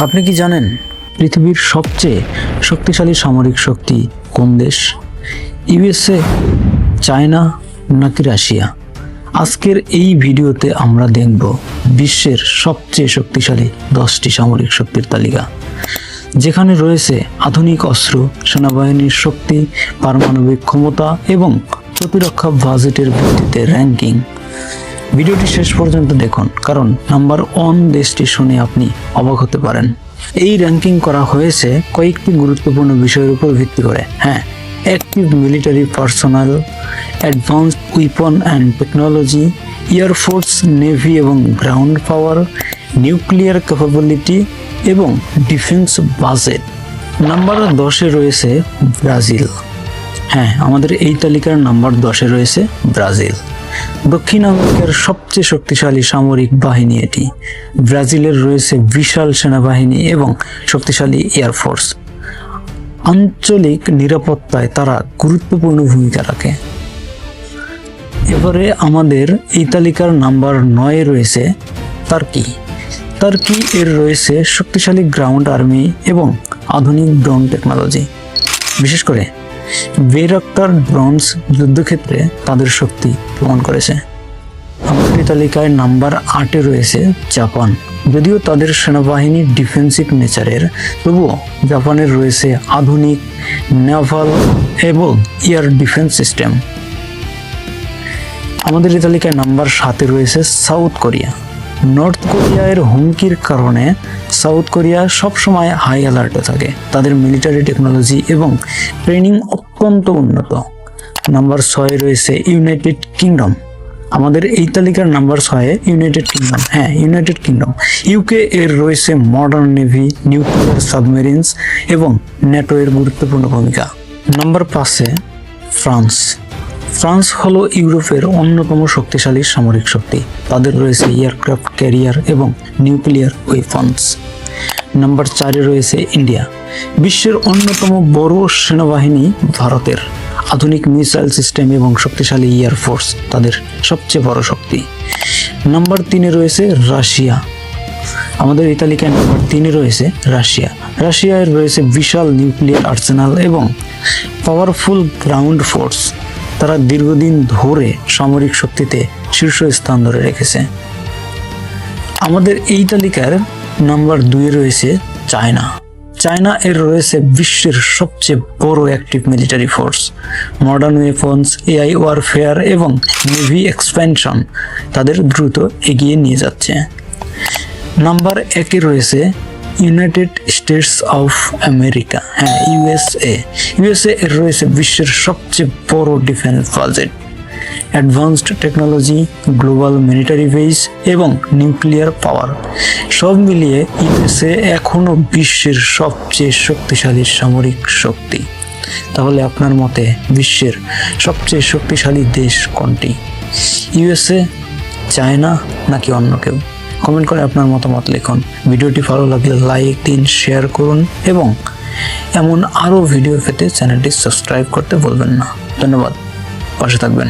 আপনি কি জানেন? পৃথিবীর সবচেয়ে শক্তিশালী সামরিক শক্তি কোন দেশ? ইউএসএ, চায়না নাকি রাশিয়া? আজকের এই ভিডিওতে আমরা দেখব বিশ্বের সবচেয়ে শক্তিশালী দশটি সামরিক শক্তির তালিকা। যেখানে রয়েছে আধুনিক অস্ত্র, সেনাবাহিনীর শক্তি, পারমাণবিক ক্ষমতা এবং প্রতিরক্ষা বাজেটের ভিত্তিতে র্যাঙ্কিং ভিডিওটি শেষ পর্যন্ত দেখুন, কারণ নাম্বার ওয়ান দেশটি শুনে আপনি অবাক হতে পারেন। এই র্যাঙ্কিং করা হয়েছে কয়েকটি গুরুত্বপূর্ণ বিষয়ের উপর ভিত্তি করে। হ্যাঁ active military personnel advance weapon and technology air force navy এবং গ্রাউন্ড পাওয়ার নিউক্লিয়ার ক্যাপাবিলিটি এবং ডিফেন্স বাজেট নাম্বার দশে রয়েছে ব্রাজিল। হ্যাঁ আমাদের এই তালিকার নাম্বার দশে রয়েছে ব্রাজিল। দক্ষিণ আমেরিকার সবচেয়ে শক্তিশালী সামরিক বাহিনী এটি। ব্রাজিলের রয়েছে বিশাল সেনাবাহিনী এবং শক্তিশালী এয়ারফোর্স আঞ্চলিক নিরাপত্তায় তারা গুরুত্বপূর্ণ ভূমিকা রাখে। এবারে আমাদের এই তালিকার নাম্বার নয়ে রয়েছে তার্কি। তার্কি এর রয়েছে শক্তিশালী গ্রাউন্ড আর্মি এবং আধুনিক ড্রোন টেকনোলজি। বিশেষ করে বেরাক্তার ড্রোনস যুদ্ধক্ষেত্রে তাদের শক্তি প্রমাণ করেছে। আমাদের তালিকায় নাম্বার আটে রয়েছে জাপান। যদিও তাদের সেনাবাহিনী ডিফেন্সিভ নেচারের, তবুও জাপানের রয়েছে আধুনিক নেভাল এবং এয়ার ডিফেন্স সিস্টেম। আমাদের এই তালিকায় নাম্বার সাতে রয়েছে সাউথ কোরিয়া। নর্থ কোরিয়ার হুমকির কারণে সাউথ কোরিয়া সবসময় হাই অ্যালার্টে থাকে। তাদের মিলিটারি টেকনোলজি এবং ট্রেনিং অত্যন্ত উন্নত। নাম্বার ছয়ে রয়েছে ইউনাইটেড কিংডম আমাদের এই তালিকার নাম্বার ছয়ে ইউনাইটেড কিংডম হ্যাঁ ইউনাইটেড কিংডম ইউকে এর রয়েছে মডার্ন নেভি নিউক্লিয়ার সাবমেরিনস এবং ন্যাটো এর গুরুত্বপূর্ণ ভূমিকা। নাম্বার পাঁচে ফ্রান্স ফ্রান্স হলো ইউরোপের অন্যতম শক্তিশালী সামরিক শক্তি। তাদের রয়েছে এয়ারক্রাফট ক্যারিয়ার এবং নিউক্লিয়ার ওয়েপন্স। নাম্বার চারে রয়েছে ইন্ডিয়া, বিশ্বের অন্যতম বড় সেনাবাহিনী ভারতের। আধুনিক মিসাইল সিস্টেম এবং শক্তিশালী এয়ারফোর্স তাদের সবচেয়ে বড় শক্তি। নাম্বার তিনে রয়েছে রাশিয়া, আমাদের এই তালিকায় নাম্বার তিনে রয়েছে রাশিয়া। রাশিয়ায় রয়েছে বিশাল নিউক্লিয়ার আর্সেনাল এবং পাওয়ারফুল গ্রাউন্ড ফোর্স। তারা দীর্ঘদিন ধরে সামরিক শক্তিতে শীর্ষ স্থান ধরে রেখেছে। আমাদের এই তালিকার নাম্বার দুয়ে রয়েছে চায়না। চায়না এর রয়েছে বিশ্বের সবচেয়ে বড় active military force modern weapons AI warfare এবং নেভি এক্সপ্যানশন তাদের দ্রুত এগিয়ে নিয়ে যাচ্ছে। নাম্বার একে রয়েছে ইউনাইটেড স্টেটস অফ আমেরিকা হ্যাঁ ইউএসএ ইউএসএ এর রয়েছে বিশ্বের সবচেয়ে বড় defence budget advanced technology global military base এবং নিউক্লিয়ার পাওয়ার সব মিলিয়ে ইউএসএ এখনও বিশ্বের সবচেয়ে শক্তিশালী সামরিক শক্তি। তাহলে আপনার মতে বিশ্বের সবচেয়ে শক্তিশালী দেশ কোনটি? ইউএসএ চায়না নাকি অন্য কেউ? কমেন্ট করে আপনার মতামত লিখুন। ভিডিওটি ভালো লাগলে লাইক দিন, শেয়ার করুন এবং এমন আরও ভিডিও পেতে চ্যানেলটি সাবস্ক্রাইব করতে ভুলবেন না। ধন্যবাদ। পাশে থাকবেন।